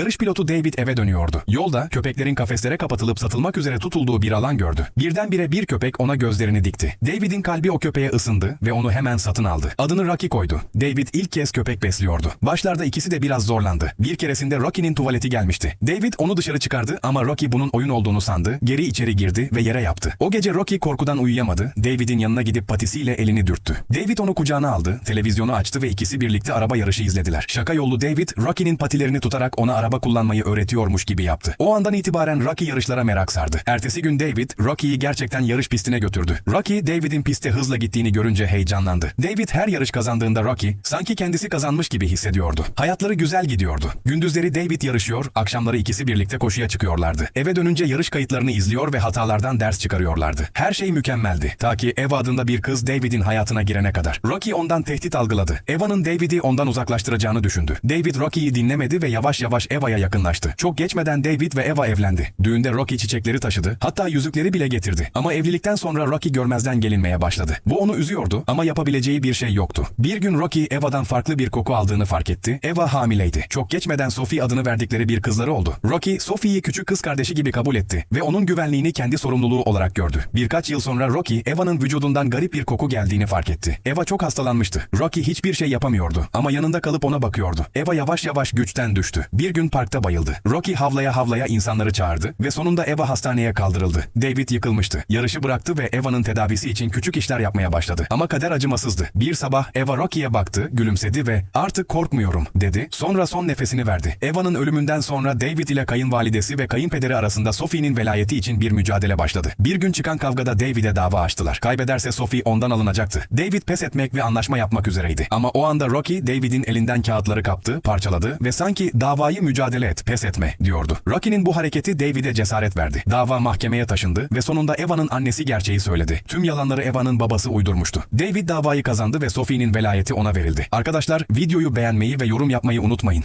Yarış pilotu David eve dönüyordu. Yolda köpeklerin kafeslere kapatılıp satılmak üzere tutulduğu bir alan gördü. Birdenbire bir köpek ona gözlerini dikti. David'in kalbi o köpeğe ısındı ve onu hemen satın aldı. Adını Rocky koydu. David ilk kez köpek besliyordu. Başlarda ikisi de biraz zorlandı. Bir keresinde Rocky'nin tuvaleti gelmişti. David onu dışarı çıkardı ama Rocky bunun oyun olduğunu sandı. Geri içeri girdi ve yere yaptı. O gece Rocky korkudan uyuyamadı. David'in yanına gidip patisiyle elini dürttü. David onu kucağına aldı, televizyonu açtı ve ikisi birlikte araba yarışı izlediler. Şaka yollu David, Rocky'nin patilerini tutarak ona araba kullanmayı öğretiyormuş gibi yaptı. O andan itibaren Rocky yarışlara merak sardı. Ertesi gün David, Rocky'yi gerçekten yarış pistine götürdü. Rocky, David'in piste hızla gittiğini görünce heyecanlandı. David her yarış kazandığında Rocky, sanki kendisi kazanmış gibi hissediyordu. Hayatları güzel gidiyordu. Gündüzleri David yarışıyor, akşamları ikisi birlikte koşuya çıkıyorlardı. Eve dönünce yarış kayıtlarını izliyor ve hatalardan ders çıkarıyorlardı. Her şey mükemmeldi. Ta ki Eva adında bir kız David'in hayatına girene kadar. Rocky ondan tehdit algıladı. Eva'nın David'i ondan uzaklaştıracağını düşündü. David Rocky'yi dinlemedi ve yavaş yavaş Eva'ya yakınlaştı. Çok geçmeden David ve Eva evlendi. Düğünde Rocky çiçekleri taşıdı. Hatta yüzükleri bile getirdi. Ama evlilikten sonra Rocky görmezden gelinmeye başladı. Bu onu üzüyordu ama yapabileceği bir şey yoktu. Bir gün Rocky Eva'dan farklı bir koku aldığını fark etti. Eva hamileydi. Çok geçmeden Sophie adını verdikleri bir kızları oldu. Rocky Sophie'yi küçük kız kardeşi gibi kabul etti ve onun güvenliğini kendi sorumluluğu olarak gördü. Birkaç yıl sonra Rocky Eva'nın vücudundan garip bir koku geldiğini fark etti. Eva çok hastalanmıştı. Rocky hiçbir şey yapamıyordu ama yanında kalıp ona bakıyordu. Eva yavaş yavaş güçten düştü. Bir gün parkta bayıldı. Rocky havlaya havlaya insanları çağırdı ve sonunda Eva hastaneye kaldırıldı. David yıkılmıştı. Yarışı bıraktı ve Eva'nın tedavisi için küçük işler yapmaya başladı. Ama kader acımasızdı. Bir sabah Eva Rocky'ye baktı, gülümsedi ve artık korkmuyorum dedi. Sonra son nefesini verdi. Eva'nın ölümünden sonra David ile kayınvalidesi ve kayınpederi arasında Sophie'nin velayeti için bir mücadele başladı. Bir gün çıkan kavgada David'e dava açtılar. Kaybederse Sophie ondan alınacaktı. David pes etmek ve anlaşma yapmak üzereydi. Ama o anda Rocky David'in elinden kağıtları kaptı, parçaladı ve sanki davayı mücadele et, pes etme diyordu. Rocky'nin bu hareketi David'e cesaret verdi. Dava mahkemeye taşındı ve sonunda Eva'nın annesi gerçeği söyledi. Tüm yalanları Eva'nın babası uydurmuştu. David davayı kazandı ve Sophie'nin velayeti ona verildi. Arkadaşlar videoyu beğenmeyi ve yorum yapmayı unutmayın.